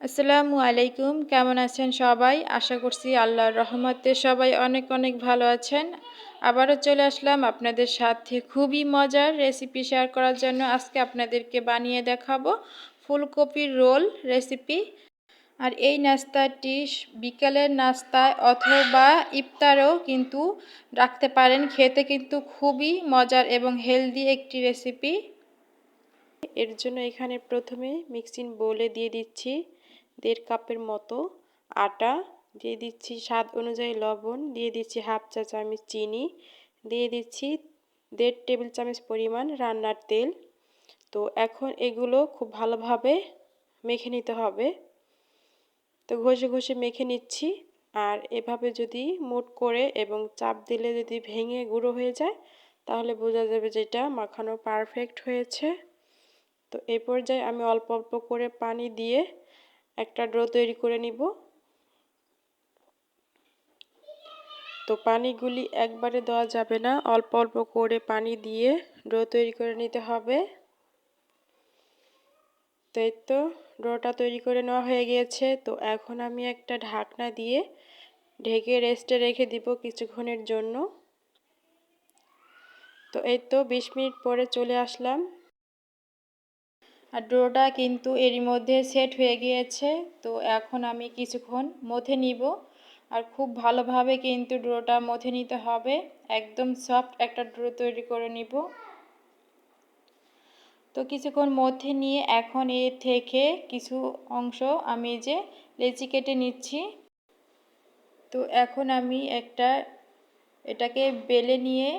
আসসালামু আলাইকুম, কেমন আছেন সবাই? আশা করছি আল্লাহর রহমতে সবাই অনেক অনেক ভালো আছেন। আবারও চলে আসলাম আপনাদের সাথে খুবই মজার রেসিপি শেয়ার করার জন্য আজকে আপনাদেরকে বানিয়ে দেখাবো ফুলকপির রোল রেসিপি। আর এই নাস্তাটি বিকালের নাস্তায় অথবা ইফতারেও কিন্তু রাখতে পারেন, খেতে কিন্তু খুবই মজার এবং হেলদি একটি রেসিপি। এর জন্য এখানে প্রথমে মিক্সিং বলে দিয়ে দিচ্ছি। দেড় কাপের মতো আটা, দিয়ে দিচ্ছি স্বাদ অনুযায়ী লবণ, দিয়ে দিচ্ছি হাফ চা চামচ চিনি, দিয়ে দিচ্ছি দেড় টেবিল চামচ পরিমাণ রান্নার তেল। তো এখন এগুলো খুব ভালোভাবে মেখে নিতে হবে। তো ঘষে ঘষে মেখে নিচ্ছি। আর এভাবে যদি মোট করে এবং চাপ দিলে যদি ভেঙে গুঁড়ো হয়ে যায়, তাহলে বোঝা যাবে যেটা মাখানো পারফেক্ট হয়েছে। তো এই পর্যায়ে আমি অল্প অল্প করে পানি দিয়ে একটা ড্রো তৈরি করে নিব। তো পানিগুলি একবারে দেওয়া যাবে না, অল্প অল্প করে পানি দিয়ে ড্রো তৈরি করে নিতে হবে। তো এই তো ডোটা তৈরি করে নেওয়া হয়ে গিয়েছে। তো এখন আমি একটা ঢাকনা দিয়ে ঢেকে রেস্টে রেখে দিব কিছুক্ষণের জন্য। তো এই তো বিশ মিনিট পরে চলে আসলাম। আর ডোটা কিন্তু এরই মধ্যে সেট হয়ে গিয়েছে। তো এখন আমি কিছুক্ষণ মথে নিব। আর খুব ভালোভাবে কিন্তু ডোটা মথে নিতে হবে। একদম সফট একটা ড্রো তৈরি করে নিব। তো কিছুক্ষণ মধ্যে নিয়ে এখন এর থেকে কিছু অংশ আমি যে লেচি কেটে নিচ্ছি। তো এখন আমি একটা এটাকে বেলে নিয়ে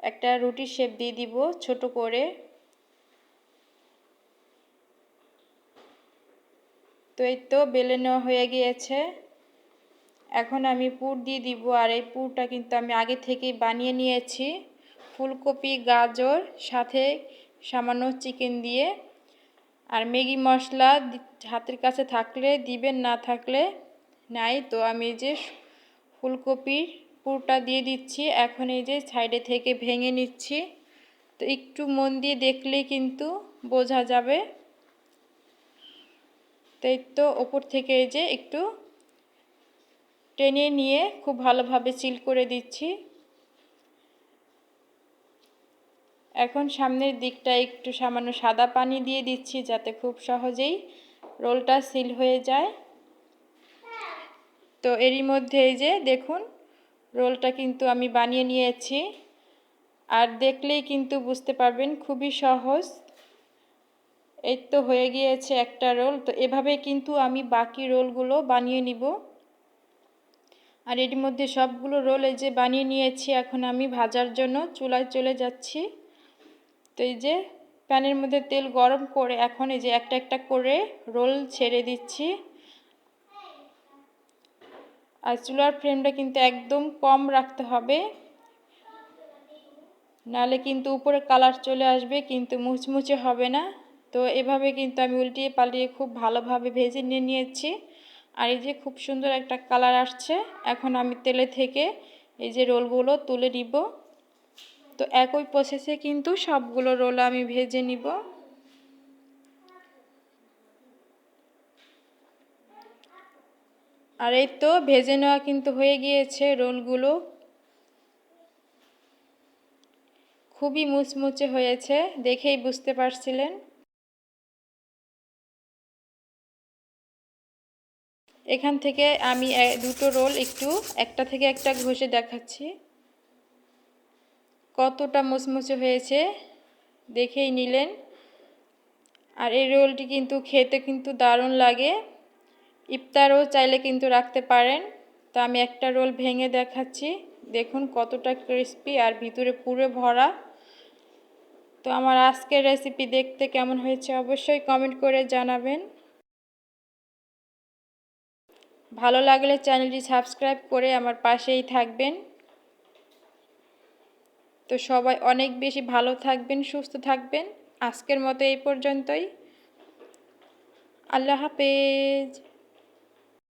একটা রুটির শেপ দিয়ে দিব ছোট করে। তো এই তো বেলে নেওয়া হয়ে গিয়েছে। এখন আমি পুর দিয়ে দিব আর এই পুরটা কিন্তু আমি আগে থেকেই বানিয়ে নিয়েছি। ফুলকপি, গাজর, সাথে সামান্য চিকেন দিয়ে। আর ম্যাগি মশলা হাতের কাছে থাকলে, দিবেন না থাকলে নাই। তো আমি যে ফুলকপির পুরটা দিয়ে দিচ্ছি, এখন এই যে সাইডে থেকে ভেঙে নিচ্ছি। তো একটু মন দিয়ে দেখলেই কিন্তু বোঝা যাবে। তাই তো ওপর থেকে এই যে একটু টেনে নিয়ে খুব ভালোভাবে সিল করে দিচ্ছি। এখন সামনের দিকটা একটু সামান্য সাদা পানি দিয়ে দিচ্ছি যাতে খুব সহজেই রোলটা সিল হয়ে যায়। তো এরই মধ্যে এই যে দেখুন, রোলটা কিন্তু আমি বানিয়ে নিয়েছি। আর দেখলেই কিন্তু বুঝতে পারবেন খুবই সহজ। এই তো হয়ে গিয়েছে একটা রোল, তো এভাবে কিন্তু আমি বাকি রোলগুলো বানিয়ে নিব। আর এর মধ্যে সবগুলো রোল এই যে বানিয়ে নিয়েছি, এখন আমি ভাজার জন্য চুলায় চলে যাচ্ছি। তো এই যে প্যানের মধ্যে তেল গরম করে এখন এই যে একটা একটা করে রোল ছেড়ে দিচ্ছি। আর চুলার ফ্লেমটা কিন্তু একদম কম রাখতে হবে। নালে কিন্তু উপরে কালার চলে আসবে, কিন্তু মুচমুচে হবে না। তো এভাবে কিন্তু আমি উল্টিয়ে পাল্টিয়ে খুব ভালোভাবে ভেজে নিয়ে নিয়েছি। আর এই যে খুব সুন্দর একটা কালার আসছে, এখন আমি তেলে থেকে এই যে রোলগুলো তুলে নিব। তো একই প্রসেসে কিন্তু সবগুলো রোল আমি ভেজে নিব। আর এই তো ভেজে নেওয়া কিন্তু হয়ে গিয়েছে রোলগুলো। খুবই মুচমুচে হয়েছে, দেখেই বুঝতে পারছিলেন। এখান থেকে আমি দুটো রোল একটু, একটা থেকে একটা ঘষে দেখাচ্ছি। কতটা মুচমুচে হয়েছে, দেখেই নিলেন। আর এই রোলটি কিন্তু খেতে কিন্তু দারুণ লাগে। ইফতারও চাইলে কিন্তু রাখতে পারেন। তো আমি একটা রোল ভেঙে দেখাচ্ছি। দেখুন কতটা ক্রিস্পি আর ভিতরে পুরো ভরা। তো আমার আজকের রেসিপি দেখতে কেমন হয়েছে অবশ্যই কমেন্ট করে জানাবেন। ভালো লাগলে চ্যানেলটি সাবস্ক্রাইব করে আমার পাশেই থাকবেন। তো সবাই অনেক বেশি ভালো থাকবেন, সুস্থ থাকবেন। আজকের মতো এই পর্যন্তই। আল্লাহ হাফেজ।